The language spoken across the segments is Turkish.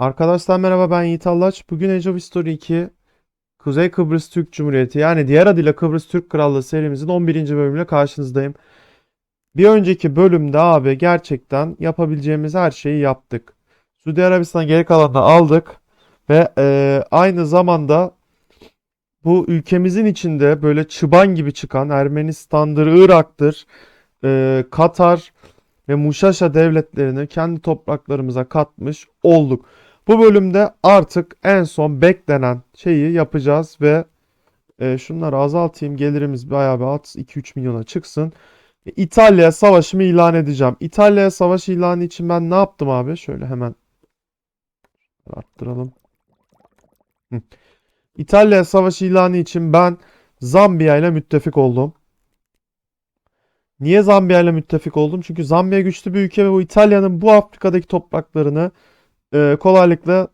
Arkadaşlar merhaba ben Yiğit Allaç. Bugün Age of History 2 Kuzey Kıbrıs Türk Cumhuriyeti yani diğer adıyla Kıbrıs Türk Krallığı serimizin 11. bölümüyle karşınızdayım. Bir önceki bölümde abi gerçekten yapabileceğimiz her şeyi yaptık. Suudi Arabistan'ı geri kalanını aldık ve eee, aynı zamanda bu ülkemizin içinde böyle çıban gibi çıkan Ermenistan'dır, Irak'tır, eee, Katar ve Muşaşa devletlerini kendi topraklarımıza katmış olduk. Bu bölümde artık en son beklenen şeyi yapacağız ve e, şunları azaltayım. Gelirimiz bayağı bir at 2-3 milyona çıksın. E, İtalya'ya savaşımı ilan edeceğim. İtalya'ya savaş ilanı için ben ne yaptım abi? Şöyle hemen arttıralım. Hı. İtalya'ya savaş ilanı için ben Zambiya ile müttefik oldum. Niye Zambiya ile müttefik oldum? Çünkü Zambiya güçlü bir ülke ve bu İtalya'nın bu Afrika'daki topraklarını e, kolaylıkla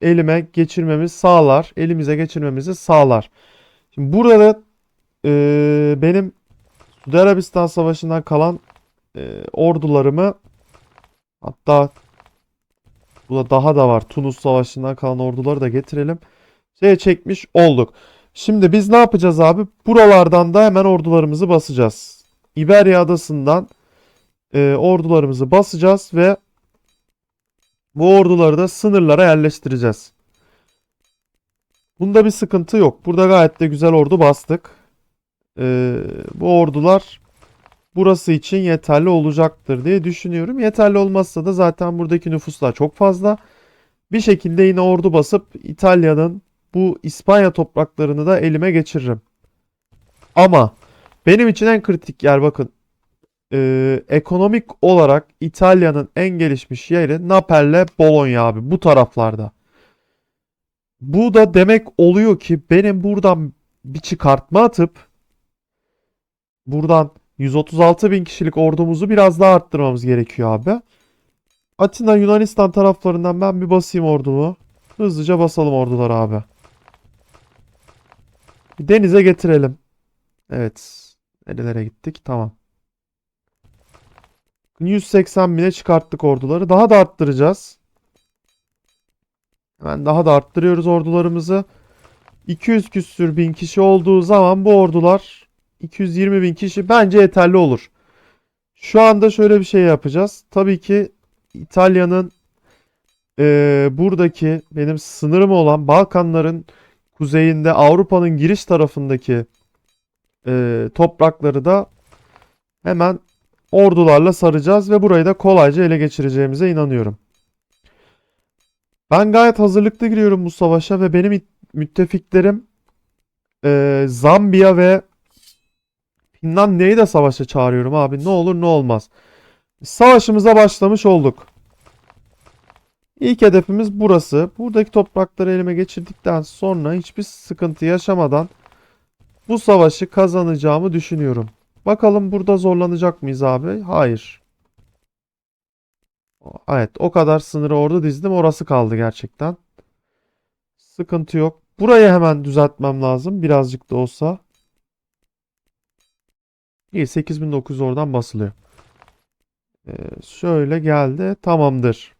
elime geçirmemiz sağlar. Elimize geçirmemizi sağlar. Şimdi burada e, benim Suudi Arabistan Savaşı'ndan kalan e, ordularımı hatta burada daha da var. Tunus Savaşı'ndan kalan orduları da getirelim. Şeye çekmiş olduk. Şimdi biz ne yapacağız abi? Buralardan da hemen ordularımızı basacağız. İberya Adası'ndan e, ordularımızı basacağız ve bu orduları da sınırlara yerleştireceğiz. Bunda bir sıkıntı yok. Burada gayet de güzel ordu bastık. Ee, bu ordular burası için yeterli olacaktır diye düşünüyorum. Yeterli olmazsa da zaten buradaki nüfuslar çok fazla. Bir şekilde yine ordu basıp İtalya'nın bu İspanya topraklarını da elime geçiririm. Ama benim için en kritik yer bakın e, ekonomik olarak İtalya'nın en gelişmiş yeri Napol'le Bologna abi bu taraflarda. Bu da demek oluyor ki benim buradan bir çıkartma atıp buradan 136 bin kişilik ordumuzu biraz daha arttırmamız gerekiyor abi. Atina Yunanistan taraflarından ben bir basayım ordumu. Hızlıca basalım orduları abi. Denize getirelim. Evet. Nerelere gittik? Tamam. 180 bine çıkarttık orduları. Daha da arttıracağız. Hemen daha da arttırıyoruz ordularımızı. 200 küsür bin kişi olduğu zaman bu ordular 220 bin kişi bence yeterli olur. Şu anda şöyle bir şey yapacağız. Tabii ki İtalya'nın eee, buradaki benim sınırım olan Balkanların kuzeyinde Avrupa'nın giriş tarafındaki eee, toprakları da hemen ordularla saracağız ve burayı da kolayca ele geçireceğimize inanıyorum. Ben gayet hazırlıklı giriyorum bu savaşa ve benim müttefiklerim eee, Zambiya ve Finlandiya'yı da savaşa çağırıyorum abi. Ne olur ne olmaz. Savaşımıza başlamış olduk. İlk hedefimiz burası. Buradaki toprakları elime geçirdikten sonra hiçbir sıkıntı yaşamadan bu savaşı kazanacağımı düşünüyorum. Bakalım burada zorlanacak mıyız abi? Hayır. Evet, o kadar sınırı orada dizdim. Orası kaldı gerçekten. Sıkıntı yok. Burayı hemen düzeltmem lazım. Birazcık da olsa. İyi 8900 oradan basılıyor. Ee, şöyle geldi. Tamamdır.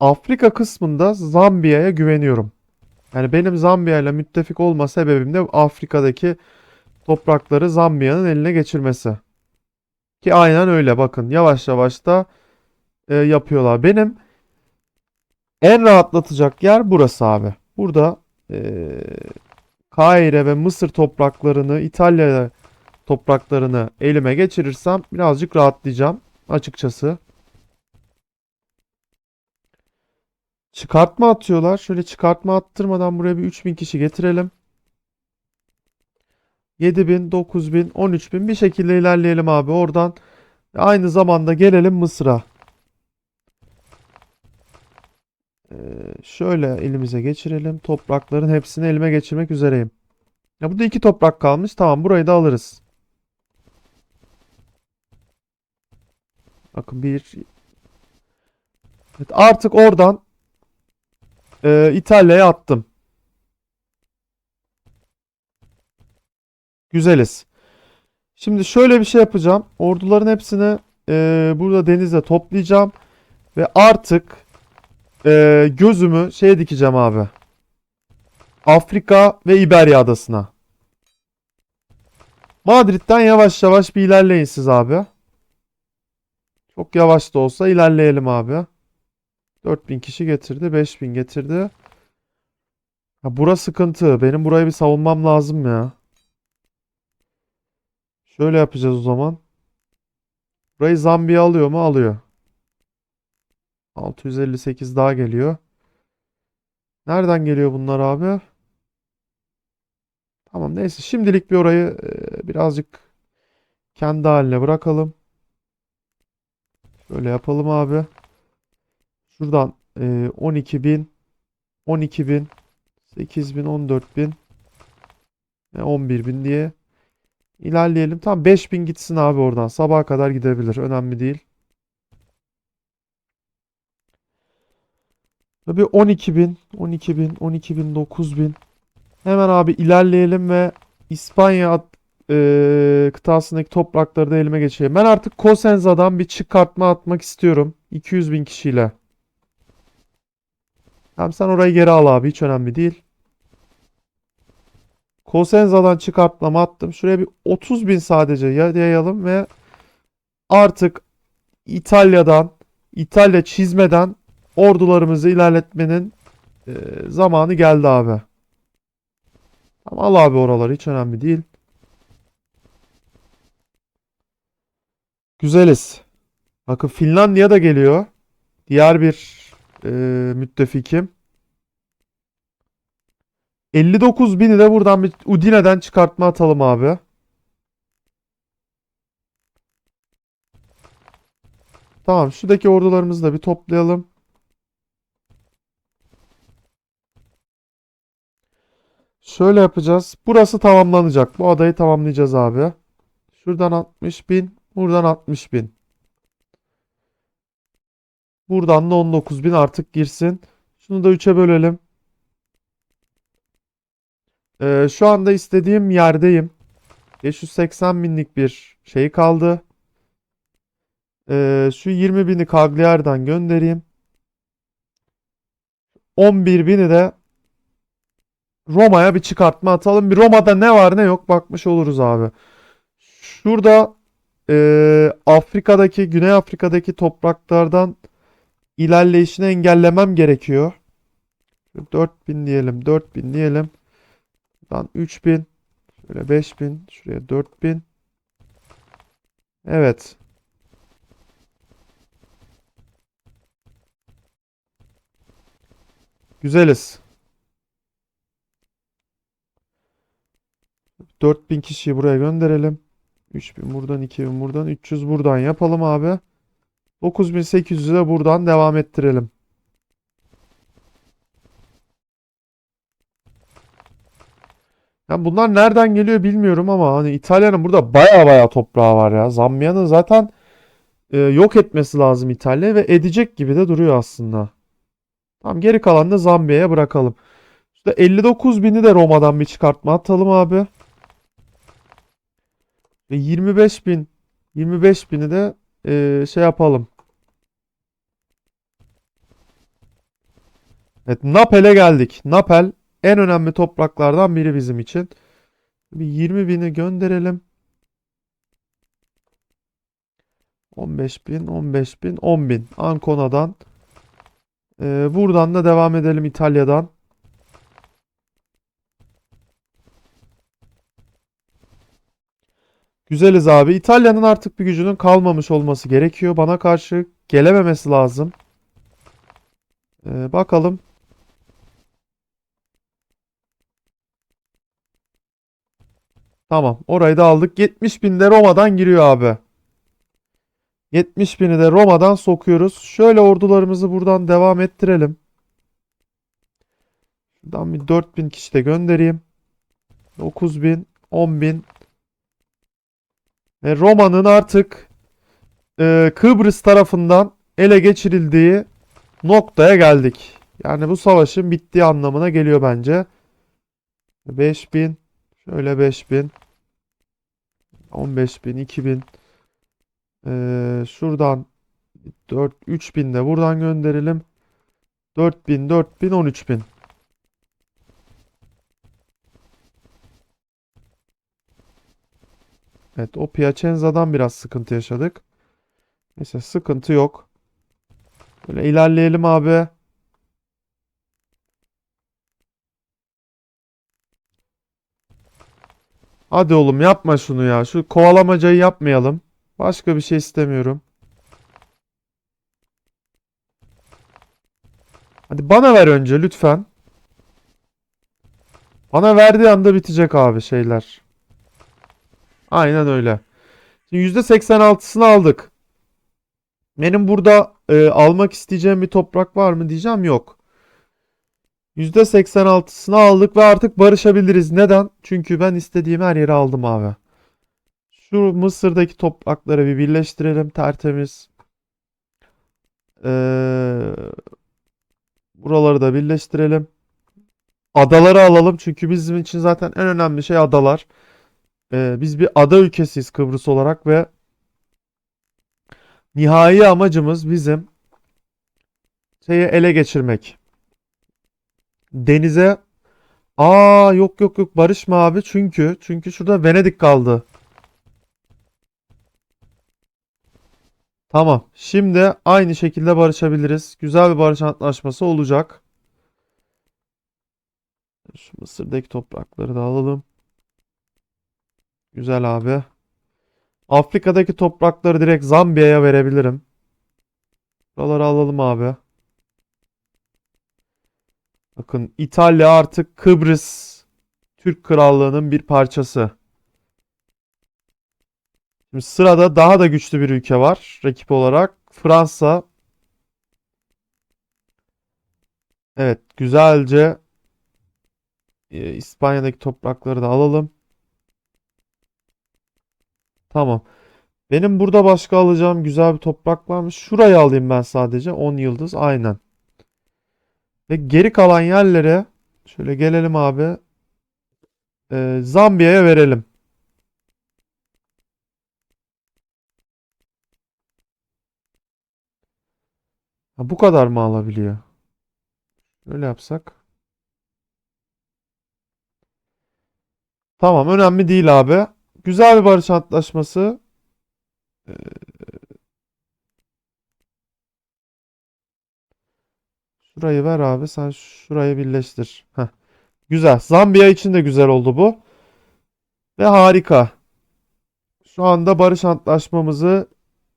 Afrika kısmında Zambiya'ya güveniyorum. Yani benim Zambiya ile müttefik olma sebebim de Afrika'daki toprakları Zambiya'nın eline geçirmesi. Ki aynen öyle bakın yavaş yavaş da e, yapıyorlar. Benim en rahatlatacak yer burası abi. Burada e, Kahire ve Mısır topraklarını, İtalya topraklarını elime geçirirsem birazcık rahatlayacağım açıkçası. Çıkartma atıyorlar. Şöyle çıkartma attırmadan buraya bir 3000 kişi getirelim. 7000, 9000, 13000 bir şekilde ilerleyelim abi oradan. Aynı zamanda gelelim Mısır'a. Ee, şöyle elimize geçirelim. Toprakların hepsini elime geçirmek üzereyim. Ya burada iki toprak kalmış. Tamam burayı da alırız. Bakın bir. Evet, artık oradan e, İtalya'ya attım. Güzeliz. Şimdi şöyle bir şey yapacağım. Orduların hepsini e, burada denizde toplayacağım. Ve artık e, gözümü şeye dikeceğim abi. Afrika ve İberya adasına. Madrid'den yavaş yavaş bir ilerleyin siz abi. Çok yavaş da olsa ilerleyelim abi. 4000 kişi getirdi. 5000 getirdi. Ha, bura sıkıntı. Benim burayı bir savunmam lazım ya. Şöyle yapacağız o zaman. Burayı Zambiya alıyor mu? Alıyor. 658 daha geliyor. Nereden geliyor bunlar abi? Tamam neyse şimdilik bir orayı e, birazcık kendi haline bırakalım. Şöyle yapalım abi. Şuradan e, 12.000 12.000 8.000 14.000 ve 11.000 diye ilerleyelim. Tamam 5.000 gitsin abi oradan. Sabaha kadar gidebilir. Önemli değil. Tabii 12.000 12.000 12.000 9.000 Hemen abi ilerleyelim ve İspanya eee, kıtasındaki toprakları da elime geçireyim. Ben artık Cosenza'dan bir çıkartma atmak istiyorum. 200 bin kişiyle. Tamam sen orayı geri al abi. Hiç önemli değil. Cosenza'dan çıkartmamı attım. Şuraya bir 30 bin sadece ya- yayalım ve artık İtalya'dan, İtalya çizmeden ordularımızı ilerletmenin eee, zamanı geldi abi. Tamam al abi oraları hiç önemli değil. Güzeliz. Bakın Finlandiya da geliyor. Diğer bir e, müttefikim. 59 bini de buradan bir Udine'den çıkartma atalım abi. Tamam şuradaki ordularımızı da bir toplayalım. Şöyle yapacağız. Burası tamamlanacak. Bu adayı tamamlayacağız abi. Şuradan 60 bin. Buradan 60 bin. Buradan da 19 bin artık girsin. Şunu da 3'e bölelim. Ee, şu anda istediğim yerdeyim. 580 binlik bir şey kaldı. Ee, şu 20 bini Cagliari'den göndereyim. 11 bini de Roma'ya bir çıkartma atalım. Bir Roma'da ne var ne yok bakmış oluruz abi. Şurada e, Afrika'daki, Güney Afrika'daki topraklardan ilerleyişini engellemem gerekiyor. 4000 diyelim, 4000 diyelim. Buradan 3000, şöyle 5000, şuraya 4000. Evet. Güzeliz. 4000 kişiyi buraya gönderelim. 3000 buradan 2000 buradan 300 buradan yapalım abi. 9800'ü de buradan devam ettirelim. Yani bunlar nereden geliyor bilmiyorum ama hani İtalya'nın burada baya baya toprağı var ya. Zambiya'nın zaten e, yok etmesi lazım İtalya ve edecek gibi de duruyor aslında. Tamam geri kalanını Zambiya'ya bırakalım. İşte 59 bini de Roma'dan bir çıkartma atalım abi. Ve 25 bin 25 bini de e, şey yapalım. Evet Napel'e geldik. Napel en önemli topraklardan biri bizim için. Bir 20 bini gönderelim. 15 bin, 15 bin, 10 bin. Ancona'dan. E, buradan da devam edelim İtalya'dan. Güzeliz abi. İtalya'nın artık bir gücünün kalmamış olması gerekiyor. Bana karşı gelememesi lazım. Ee, bakalım. Tamam. Orayı da aldık. 70 bin de Roma'dan giriyor abi. 70 bini de Roma'dan sokuyoruz. Şöyle ordularımızı buradan devam ettirelim. Şuradan bir 4000 kişi de göndereyim. 9000, 10000, ve Roma'nın artık e, Kıbrıs tarafından ele geçirildiği noktaya geldik. Yani bu savaşın bittiği anlamına geliyor bence. 5000 şöyle 5000 15.000, 2.000. Ee, şuradan 4, 3.000 de buradan gönderelim. 4.000, 4.000, 13.000. Evet o Piacenza'dan biraz sıkıntı yaşadık. Neyse sıkıntı yok. Böyle ilerleyelim abi. Hadi oğlum yapma şunu ya. Şu kovalamacayı yapmayalım. Başka bir şey istemiyorum. Hadi bana ver önce lütfen. Bana verdiği anda bitecek abi şeyler. Aynen öyle. Şimdi %86'sını aldık. Benim burada e, almak isteyeceğim bir toprak var mı diyeceğim yok. %86'sını aldık ve artık barışabiliriz. Neden? Çünkü ben istediğim her yeri aldım abi. Şu Mısır'daki toprakları bir birleştirelim tertemiz. Ee, buraları da birleştirelim. Adaları alalım çünkü bizim için zaten en önemli şey adalar. Ee, biz bir ada ülkesiyiz Kıbrıs olarak ve nihai amacımız bizim şeyi ele geçirmek. Denize Aa yok yok yok barışma abi çünkü çünkü şurada Venedik kaldı. Tamam. Şimdi aynı şekilde barışabiliriz. Güzel bir barış antlaşması olacak. Şu Mısır'daki toprakları da alalım. Güzel abi. Afrika'daki toprakları direkt Zambiya'ya verebilirim. Buraları alalım abi. Bakın İtalya artık Kıbrıs Türk Krallığı'nın bir parçası. Şimdi sırada daha da güçlü bir ülke var rakip olarak. Fransa. Evet, güzelce e, İspanya'daki toprakları da alalım. Tamam. Benim burada başka alacağım güzel bir toprak varmış. Şurayı alayım ben sadece. 10 yıldız. Aynen. Ve geri kalan yerlere şöyle gelelim abi. Ee, Zambiya'ya verelim. Ha, bu kadar mı alabiliyor? Öyle yapsak. Tamam, önemli değil abi. Güzel bir barış antlaşması. Ee, şurayı ver abi. Sen şurayı birleştir. Heh. Güzel. Zambiya için de güzel oldu bu. Ve harika. Şu anda barış antlaşmamızı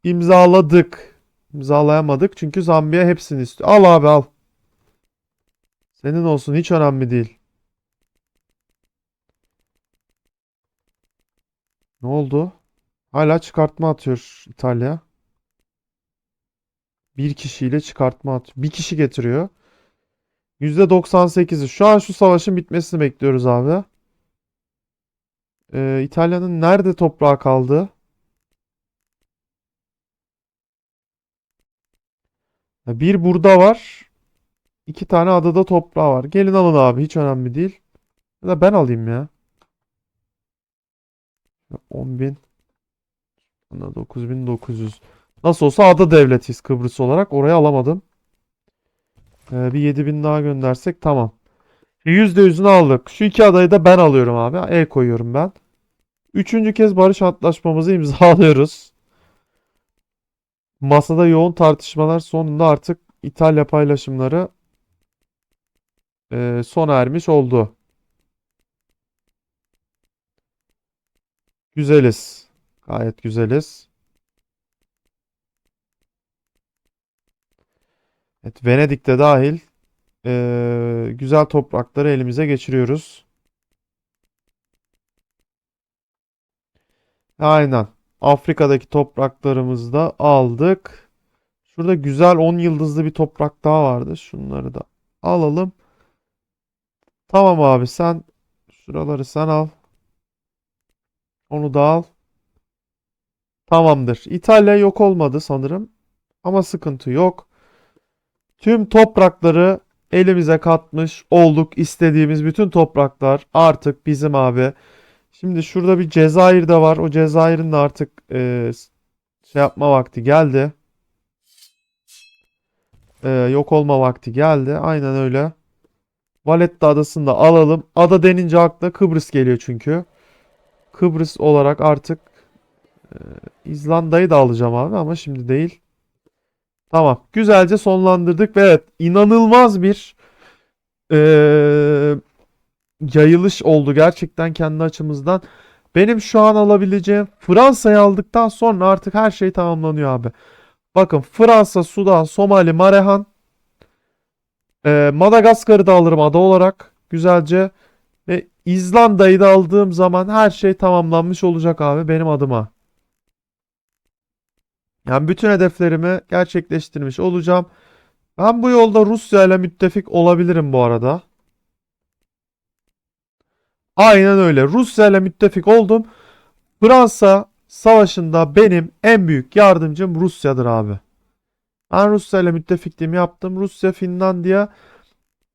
imzaladık. İmzalayamadık çünkü Zambiya hepsini istiyor. Al abi al. Senin olsun hiç önemli değil. Ne oldu? Hala çıkartma atıyor İtalya. Bir kişiyle çıkartma atıyor. Bir kişi getiriyor. %98'i. Şu an şu savaşın bitmesini bekliyoruz abi. Ee, İtalya'nın nerede toprağı kaldı? Bir burada var. İki tane adada toprağı var. Gelin alın abi. Hiç önemli değil. Ya da ben alayım ya. 10.000. 9900. Nasıl olsa ada devletiyiz Kıbrıs olarak. Oraya alamadım. Ee, bir 7000 daha göndersek tamam. %100'ünü aldık. Şu iki adayı da ben alıyorum abi. El koyuyorum ben. Üçüncü kez barış antlaşmamızı imzalıyoruz. Masada yoğun tartışmalar sonunda artık İtalya paylaşımları e, sona ermiş oldu. Güzeliz. Gayet güzeliz. Evet, Venedik'te dahil e, güzel toprakları elimize geçiriyoruz. Aynen. Afrika'daki topraklarımızı da aldık. Şurada güzel 10 yıldızlı bir toprak daha vardı. Şunları da alalım. Tamam abi sen şuraları sen al. Onu da al. Tamamdır. İtalya yok olmadı sanırım. Ama sıkıntı yok. Tüm toprakları elimize katmış olduk. İstediğimiz bütün topraklar artık bizim abi. Şimdi şurada bir Cezayir de var. O Cezayir'in de artık e, şey yapma vakti geldi. E, yok olma vakti geldi. Aynen öyle. Valletta adasını da alalım. Ada denince akla Kıbrıs geliyor çünkü. Kıbrıs olarak artık e, İzlanda'yı da alacağım abi ama şimdi değil. Tamam. Güzelce sonlandırdık ve evet inanılmaz bir e, yayılış oldu gerçekten kendi açımızdan. Benim şu an alabileceğim Fransa'yı aldıktan sonra artık her şey tamamlanıyor abi. Bakın Fransa, Sudan, Somali, Marehan. Ee, Madagaskar'ı da alırım ada olarak güzelce. İzlanda'yı da aldığım zaman her şey tamamlanmış olacak abi benim adıma. Yani bütün hedeflerimi gerçekleştirmiş olacağım. Ben bu yolda Rusya ile müttefik olabilirim bu arada. Aynen öyle. Rusya ile müttefik oldum. Fransa savaşında benim en büyük yardımcım Rusya'dır abi. Ben Rusya ile müttefikliğimi yaptım. Rusya, Finlandiya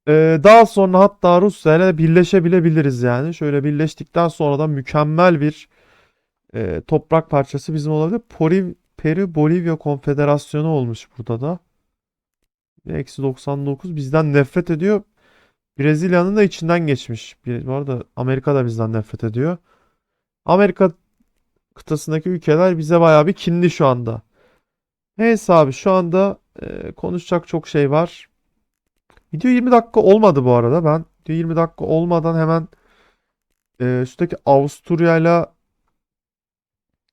ee, daha sonra hatta Rusya ile birleşebilebiliriz yani. Şöyle birleştikten sonra da mükemmel bir e, toprak parçası bizim olabilir. Pori, Peru Bolivya Konfederasyonu olmuş burada da. Eksi 99 bizden nefret ediyor. Brezilya'nın da içinden geçmiş. Bu arada Amerika da bizden nefret ediyor. Amerika kıtasındaki ülkeler bize bayağı bir kinli şu anda. Neyse abi şu anda e, konuşacak çok şey var. Video 20 dakika olmadı bu arada. Ben video 20 dakika olmadan hemen e, şuradaki Avusturya'yla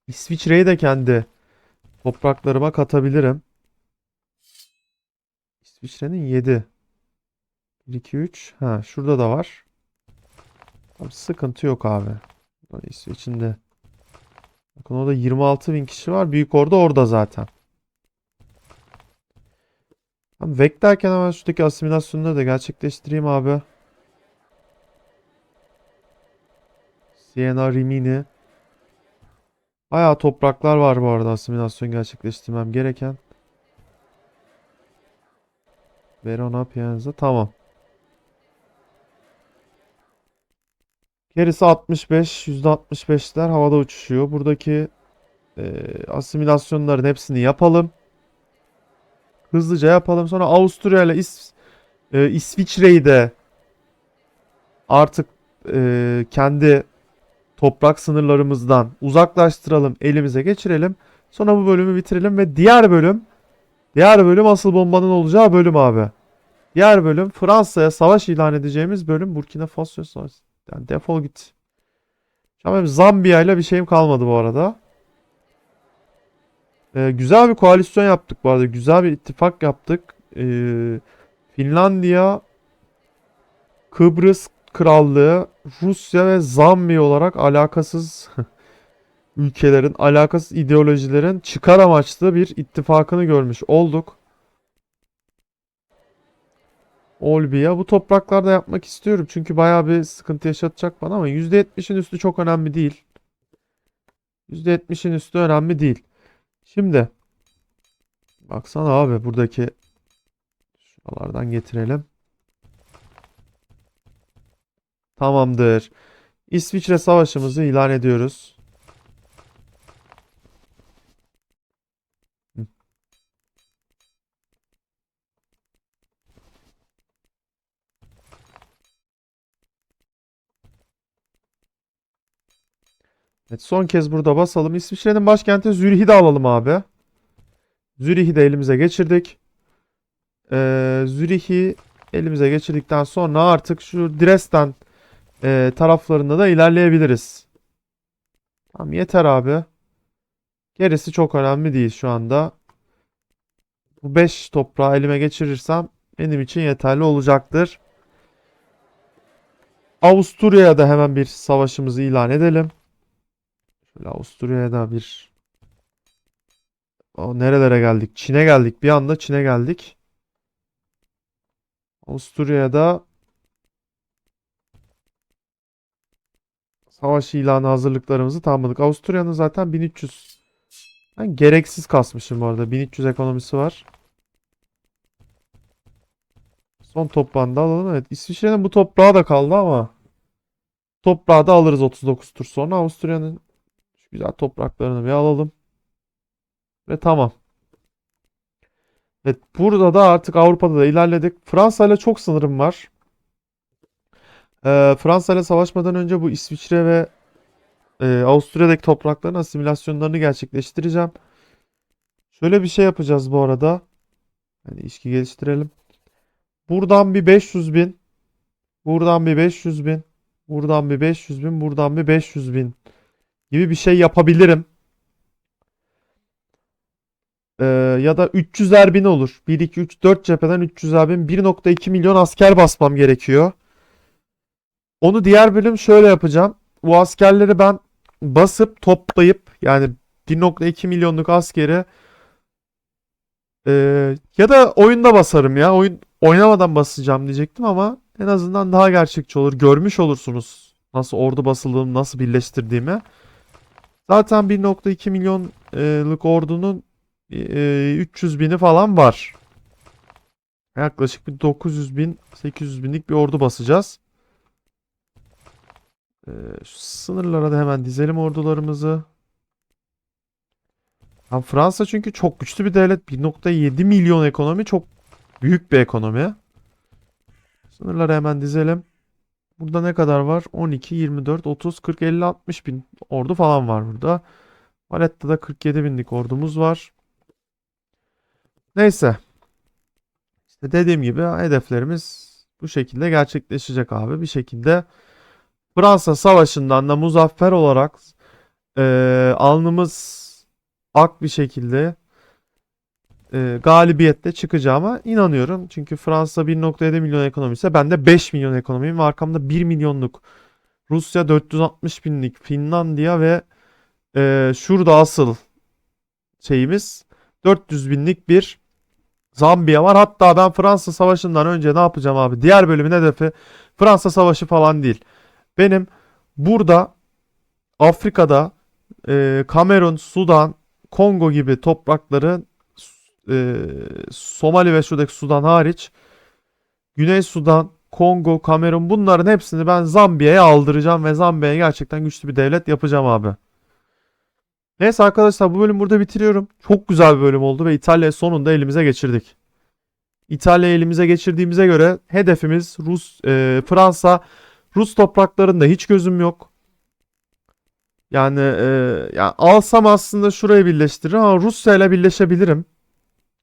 İsviçre'yi de kendi topraklarıma katabilirim. İsviçre'nin 7. 1, 2, 3. Ha şurada da var. Tamam, sıkıntı yok abi. İsveç'in de. Bakın orada 26 bin kişi var. Büyük orada orada zaten. Tamam, Vek derken hemen şuradaki asimilasyonları da gerçekleştireyim abi. Siena Rimini. Bayağı topraklar var bu arada asimilasyon gerçekleştirmem gereken. Verona, Piacenza. Tamam. Gerisi 65, %65'ler havada uçuşuyor. Buradaki e, asimilasyonların hepsini yapalım. Hızlıca yapalım. Sonra Avusturya ile İs e, İsviçre'yi de artık e, kendi toprak sınırlarımızdan uzaklaştıralım, elimize geçirelim. Sonra bu bölümü bitirelim ve diğer bölüm diğer bölüm asıl bombanın olacağı bölüm abi. Diğer bölüm Fransa'ya savaş ilan edeceğimiz bölüm Burkina Faso savaşı. Yani defol git. Benim Zambiya ile bir şeyim kalmadı bu arada. Ee, güzel bir koalisyon yaptık bu arada. Güzel bir ittifak yaptık. Ee, Finlandiya, Kıbrıs Krallığı, Rusya ve Zambiya olarak alakasız ülkelerin, alakasız ideolojilerin çıkar amaçlı bir ittifakını görmüş olduk. Olbia. Bu topraklarda yapmak istiyorum. Çünkü bayağı bir sıkıntı yaşatacak bana ama %70'in üstü çok önemli değil. %70'in üstü önemli değil. Şimdi baksana abi buradaki şuralardan getirelim. Tamamdır. İsviçre savaşımızı ilan ediyoruz. Evet, son kez burada basalım. İsviçre'nin başkenti Zürih'i de alalım abi. Zürih'i de elimize geçirdik. Ee, Zürih'i elimize geçirdikten sonra artık şu Dresden e, taraflarında da ilerleyebiliriz. Tamam yeter abi. Gerisi çok önemli değil şu anda. Bu 5 toprağı elime geçirirsem benim için yeterli olacaktır. Avusturya'ya da hemen bir savaşımızı ilan edelim. Şöyle Avusturya'ya da bir o nerelere geldik? Çin'e geldik. Bir anda Çin'e geldik. Avusturya'ya da savaş ilanı hazırlıklarımızı tamamladık. Avusturya'nın zaten 1300 ben gereksiz kasmışım bu arada. 1300 ekonomisi var. Son toprağını alalım. Evet. İsviçre'nin bu toprağı da kaldı ama Toprağı da alırız 39 tur sonra. Avusturya'nın şu güzel topraklarını bir alalım. Ve tamam. Evet burada da artık Avrupa'da da ilerledik. Fransa ile çok sınırım var. Ee, Fransa ile savaşmadan önce bu İsviçre ve e, Avusturya'daki toprakların asimilasyonlarını gerçekleştireceğim. Şöyle bir şey yapacağız bu arada. Hani ilişki geliştirelim. Buradan bir 500 bin. Buradan bir 500 bin. Buradan bir 500 bin. Buradan bir 500 bin. Gibi bir şey yapabilirim. Ee, ya da 300'er bin olur. 1, 2, 3, 4 cepheden 300'er bin. 1.2 milyon asker basmam gerekiyor. Onu diğer bölüm şöyle yapacağım. Bu askerleri ben basıp toplayıp yani 1.2 milyonluk askeri ee, ya da oyunda basarım ya. Oyun oynamadan basacağım diyecektim ama en azından daha gerçekçi olur. Görmüş olursunuz nasıl ordu basıldığımı, nasıl birleştirdiğimi. Zaten 1.2 milyonluk ordunun e, 300 bini falan var. Yaklaşık bir 900 bin, 800 binlik bir ordu basacağız. Ee, şu sınırlara da hemen dizelim ordularımızı. Ha, Fransa çünkü çok güçlü bir devlet. 1.7 milyon ekonomi çok büyük bir ekonomi. Sınırları hemen dizelim. Burada ne kadar var? 12, 24, 30, 40, 50, 60 bin ordu falan var burada. Valetta'da 47 binlik ordumuz var. Neyse. İşte dediğim gibi hedeflerimiz bu şekilde gerçekleşecek abi. Bir şekilde Fransa Savaşı'ndan da muzaffer olarak eee, alnımız ak bir şekilde eee galibiyetle çıkacağıma inanıyorum. Çünkü Fransa 1.7 milyon ekonomi ise ben de 5 milyon ekonomiyim ve arkamda 1 milyonluk Rusya 460 binlik Finlandiya ve eee, şurada asıl şeyimiz 400 binlik bir Zambiya var. Hatta ben Fransa Savaşı'ndan önce ne yapacağım abi? Diğer bölümün hedefi Fransa Savaşı falan değil. Benim burada Afrika'da e, Kamerun, Sudan, Kongo gibi toprakları e, Somali ve şuradaki Sudan hariç Güney Sudan, Kongo, Kamerun bunların hepsini ben Zambiya'ya aldıracağım ve Zambiya'ya gerçekten güçlü bir devlet yapacağım abi. Neyse arkadaşlar bu bölümü burada bitiriyorum. Çok güzel bir bölüm oldu ve İtalya'yı sonunda elimize geçirdik. İtalya'yı elimize geçirdiğimize göre hedefimiz Rus, e, Fransa, Rus topraklarında hiç gözüm yok. Yani e, ya alsam aslında şurayı birleştiririm ama Rusya ile birleşebilirim.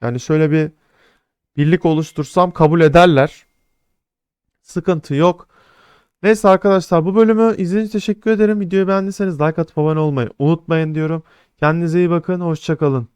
Yani şöyle bir birlik oluştursam kabul ederler. Sıkıntı yok. Neyse arkadaşlar bu bölümü izlediğiniz için teşekkür ederim. Videoyu beğendiyseniz like atıp abone olmayı unutmayın diyorum. Kendinize iyi bakın. Hoşçakalın.